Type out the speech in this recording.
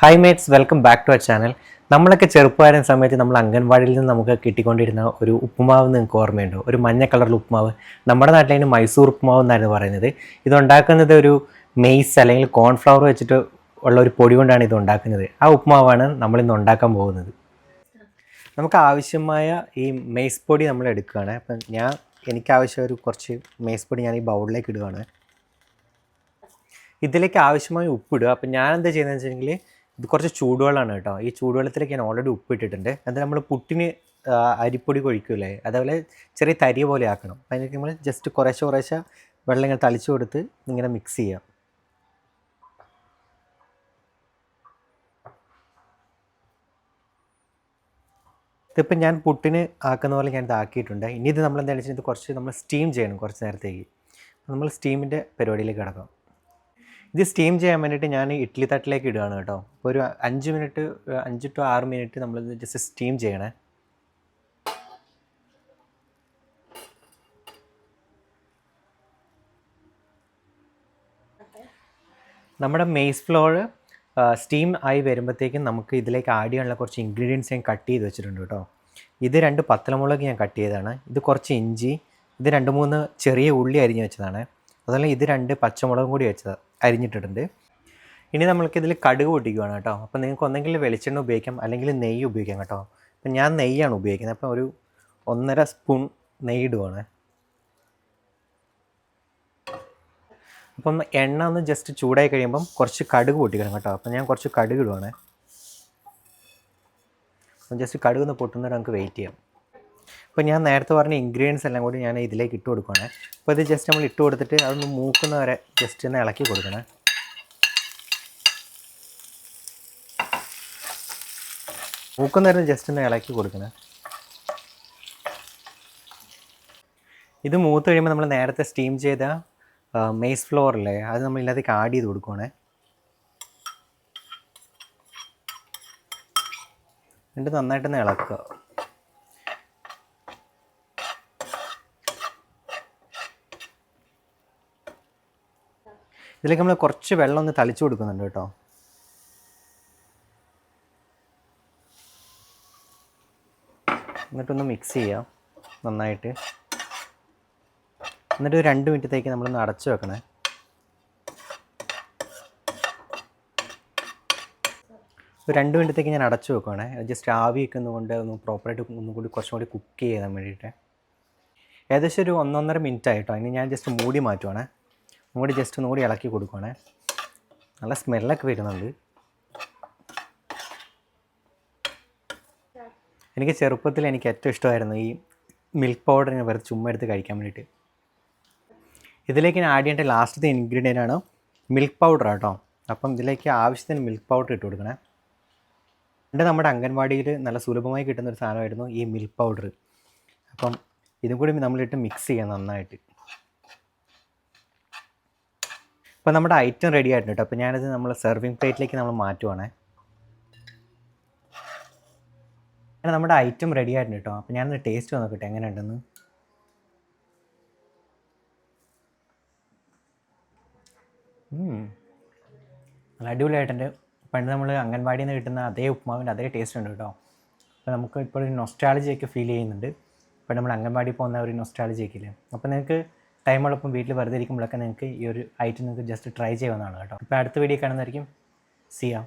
Hi mates welcome back to our channel നമ്മളൊക്കെ ചെറുപ്പകാരൻ സമയത്ത് നമ്മൾ അംഗൻവാടിയിൽ നിന്ന് നമുക്ക് കിട്ടിക്കൊണ്ടിരുന്ന ഒരു ഉപ്പുമാവ് നിങ്ങൾക്ക് ഓർമ്മയുണ്ടോ? ഒരു മഞ്ഞ കളറിൽ ഉപ്പുമാവ്. നമ്മുടെ നാട്ടിലതിന് മൈസൂർ ഉപ്പുമാവ് എന്നായിരുന്നു പറയുന്നത്. ഇതുണ്ടാക്കുന്നത് ഒരു മെയ്സ് അല്ലെങ്കിൽ കോൺഫ്ലവർ വെച്ചിട്ട് ഉള്ള ഒരു പൊടി കൊണ്ടാണ് ഇത് ഉണ്ടാക്കുന്നത്. ആ ഉപ്പുമാവാണ് നമ്മളിന്ന് ഉണ്ടാക്കാൻ പോകുന്നത്. നമുക്ക് ആവശ്യമായ ഈ മെയ്സ് പൊടി നമ്മൾ എടുക്കുകയാണ്. അപ്പം ഞാൻ എനിക്കാവശ്യം ഒരു കുറച്ച് മെയ്സ് പൊടി ഞാൻ ഈ ബൗളിലേക്ക് ഇടുകയാണ്. ഇതിലേക്ക് ആവശ്യമായ ഉപ്പിടുക അപ്പം ഞാൻ എന്താ ചെയ്യുന്നത് വെച്ചിട്ടുണ്ടെങ്കിൽ ഇത് കുറച്ച് ചൂടുവെള്ളമാണ് കേട്ടോ. ഈ ചൂടുവെള്ളത്തിലേക്ക് ഞാൻ ഓൾറെഡി ഉപ്പിട്ടിട്ടുണ്ട്. അത് നമ്മൾ പുട്ടിന് അരിപ്പൊടി കൊഴിക്കൂലേ? അതേപോലെ ചെറിയ തരി പോലെ ആക്കണം. അതിനൊക്കെ നമ്മൾ ജസ്റ്റ് കുറേശ്ശെ കുറേശ്ശെ വെള്ളം ഇങ്ങനെ തളിച്ചു കൊടുത്ത് ഇങ്ങനെ മിക്സ് ചെയ്യാം. ഇതിപ്പോൾ ഞാൻ പുട്ടിന് ആക്കുന്ന പോലെ ഞാൻ ഇത് ആക്കിയിട്ടുണ്ട്. ഇനി ഇത് നമ്മൾ എന്താണെന്ന് വെച്ചാൽ ഇത് കുറച്ച് നമ്മൾ സ്റ്റീം ചെയ്യണം കുറച്ച് നേരത്തേക്ക്. നമ്മൾ സ്റ്റീമിന്റെ പരിപാടിയിലേക്ക് കിടക്കാം. ഇത് സ്റ്റീം ചെയ്യാൻ വേണ്ടിയിട്ട് ഞാൻ ഇഡ്ഡലി തട്ടിലേക്ക് ഇടുകയാണ് കേട്ടോ. അപ്പോൾ ഒരു അഞ്ച് മിനിറ്റ് അഞ്ച് ടു ആറ് മിനിറ്റ് നമ്മൾ ജസ്റ്റ് സ്റ്റീം ചെയ്യണേ. നമ്മുടെ മെയ്സ് ഫ്ലോർ സ്റ്റീം ആയി വരുമ്പോഴത്തേക്കും നമുക്ക് ഇതിലേക്ക് ആഡ് ചെയ്യാനുള്ള കുറച്ച് ഇൻഗ്രീഡിയൻസ് ഞാൻ കട്ട് ചെയ്ത് വെച്ചിട്ടുണ്ട് കേട്ടോ. ഇത് രണ്ട് പത്തലമുളക് ഞാൻ കട്ട് ചെയ്തതാണ്. ഇത് കുറച്ച് ഇഞ്ചി ഇത് രണ്ട് മൂന്ന് ചെറിയ ഉള്ളി അരിഞ്ഞ് വെച്ചതാണ്. അതുപോലെ ഇത് രണ്ട് പച്ചമുളകും കൂടി വെച്ചത് അരിഞ്ഞിട്ടിട്ടുണ്ട്. ഇനി നമ്മൾക്ക് ഇതിൽ കടുക് പൊട്ടിക്കുകയാണ് കേട്ടോ. അപ്പോൾ നിങ്ങൾക്ക് ഒന്നെങ്കിൽ വെളിച്ചെണ്ണ ഉപയോഗിക്കാം അല്ലെങ്കിൽ നെയ്യ് ഉപയോഗിക്കാം കേട്ടോ. അപ്പം ഞാൻ നെയ്യാണ് ഉപയോഗിക്കുന്നത്. അപ്പോൾ ഒരു ഒന്നര സ്പൂൺ നെയ്യ് ഇടുവാണ്. അപ്പം എണ്ണ ഒന്ന് ജസ്റ്റ് ചൂടായി കഴിയുമ്പം കുറച്ച് കടുക് പൊട്ടിക്കണം കേട്ടോ. അപ്പം ഞാൻ കുറച്ച് കടുക് ഇടുവാണ്. അപ്പം ജസ്റ്റ് കടുക് ഒന്ന് പൊട്ടുന്നവരെ നമുക്ക് വെയിറ്റ് ചെയ്യാം. അപ്പോൾ ഞാൻ നേരത്തെ പറഞ്ഞ ഇൻഗ്രീഡിയൻസ് എല്ലാം കൂടി ഞാൻ ഇതിലേക്ക് ഇട്ട് കൊടുക്കുകയാണ് അപ്പോൾ ഇത് ജസ്റ്റ് നമ്മൾ ഇട്ട് കൊടുത്തിട്ട് അതൊന്ന് മൂക്കുന്ന വരെ ജസ്റ്റ് ഒന്ന് ഇളക്കി കൊടുക്കണേ. മൂക്കുന്നവരെ ജസ്റ്റ് ഒന്ന് ഇളക്കി കൊടുക്കണേ. ഇത് മൂത്ത് കഴിയുമ്പോൾ നമ്മൾ നേരത്തെ സ്റ്റീം ചെയ്ത മെയ്സ് ഫ്ലോറില്ലേ അത് നമ്മൾ ഇതിനകത്തേക്ക് ആഡ് ചെയ്ത് കൊടുക്കുവാണേ. എന്നിട്ട് നന്നായിട്ടൊന്ന് ഇളക്കുക. ഇതിലേക്ക് നമ്മൾ കുറച്ച് വെള്ളം ഒന്ന് തളിച്ചു കൊടുക്കുന്നുണ്ട് കേട്ടോ. എന്നിട്ടൊന്ന് മിക്സ് ചെയ്യാം നന്നായിട്ട്. എന്നിട്ട് ഒരു രണ്ട് മിനിറ്റത്തേക്ക് നമ്മളൊന്ന് അടച്ചു വെക്കണേ. ഒരു രണ്ട് മിനിറ്റത്തേക്ക് ഞാൻ അടച്ചു വെക്കുവാണേ. ജസ്റ്റ് ആവി വെക്കുന്നതുകൊണ്ട് ഒന്ന് പ്രോപ്പറായിട്ട് ഒന്നും കൂടി കുറച്ചും കൂടി കുക്ക് ചെയ്യാൻ വേണ്ടിയിട്ട്. ഏകദേശം ഒരു ഒന്നൊന്നര മിനിറ്റ് ആയിട്ടോ. അതിന് ഞാൻ ജസ്റ്റ് മൂടി മാറ്റുവാണേ. മൂടി ജസ്റ്റ് ഒന്നുകൂടി ഇളക്കി കൊടുക്കുവാണേ. നല്ല സ്മെല്ലൊക്കെ വരുന്നുണ്ട്. എനിക്ക് ചെറുപ്പത്തിൽ എനിക്ക് ഏറ്റവും ഇഷ്ടമായിരുന്നു ഈ മിൽക്ക് പൗഡർ ഞാൻ വെറുതെ ചുമ്മാ എടുത്ത് കഴിക്കാൻ വേണ്ടിയിട്ട്. ഇതിലേക്ക് ഞാൻ ആഡ് ചെയ്യേണ്ട ലാസ്റ്റത്തെ ഇൻഗ്രീഡിയന്റ് ആണ് മിൽക്ക് പൗഡർ കേട്ടോ അപ്പം ഇതിലേക്ക് ആവശ്യത്തിന് മിൽക്ക് പൗഡർ ഇട്ട് കൊടുക്കണേ. പണ്ട് നമ്മുടെ അംഗൻവാടിയിൽ നല്ല സുലഭമായി കിട്ടുന്ന ഒരു സാധനമായിരുന്നു ഈ മിൽക്ക് പൗഡർ അപ്പം ഇതും കൂടി നമ്മളിട്ട് മിക്സ് ചെയ്യാം നന്നായിട്ട്. അപ്പോൾ നമ്മുടെ ഐറ്റം റെഡി ആയിട്ടുണ്ട് കേട്ടോ അപ്പോൾ ഞാനത് നമ്മൾ സെർവിങ് പ്ലേറ്റിലേക്ക് നമ്മൾ മാറ്റുവാണേ. അങ്ങനെ നമ്മുടെ ഐറ്റം റെഡി ആയിട്ടുണ്ട് കേട്ടോ അപ്പോൾ ഞാനൊന്ന് ടേസ്റ്റ് നോക്കട്ടെ എങ്ങനെയുണ്ടെന്ന്. നല്ല അടിപൊളിയായിട്ടുണ്ട്. പണ്ട് നമ്മൾ അംഗൻവാടിയിൽ നിന്ന് കിട്ടുന്ന അതേ ഉപ്മാവിന്റെ അതേ ടേസ്റ്റ് ഉണ്ട് കേട്ടോ അപ്പോൾ നമുക്ക് ഇപ്പോൾ ഒരു നൊസ്റ്റാളജിയൊക്കെ ഫീൽ ചെയ്യുന്നുണ്ട്. ഇപ്പോൾ നമ്മൾ അംഗൻവാടി പോകുന്ന ഒരു നൊസ്റ്റാളജിയൊക്കെ ഇല്ലേ? അപ്പോൾ നിങ്ങൾക്ക് ടൈമുള്ളപ്പം വീട്ടിൽ വെറുതെ ഇരിക്കുമ്പോഴൊക്കെ നിങ്ങൾക്ക് ഈ ഒരു ഐറ്റം നിങ്ങൾക്ക് ജസ്റ്റ് ട്രൈ ചെയ്യാവുന്നതാണ് കേട്ടോ. ഇപ്പോൾ അടുത്ത വീഡിയോ കാണുന്നതായിരിക്കും. സിയാം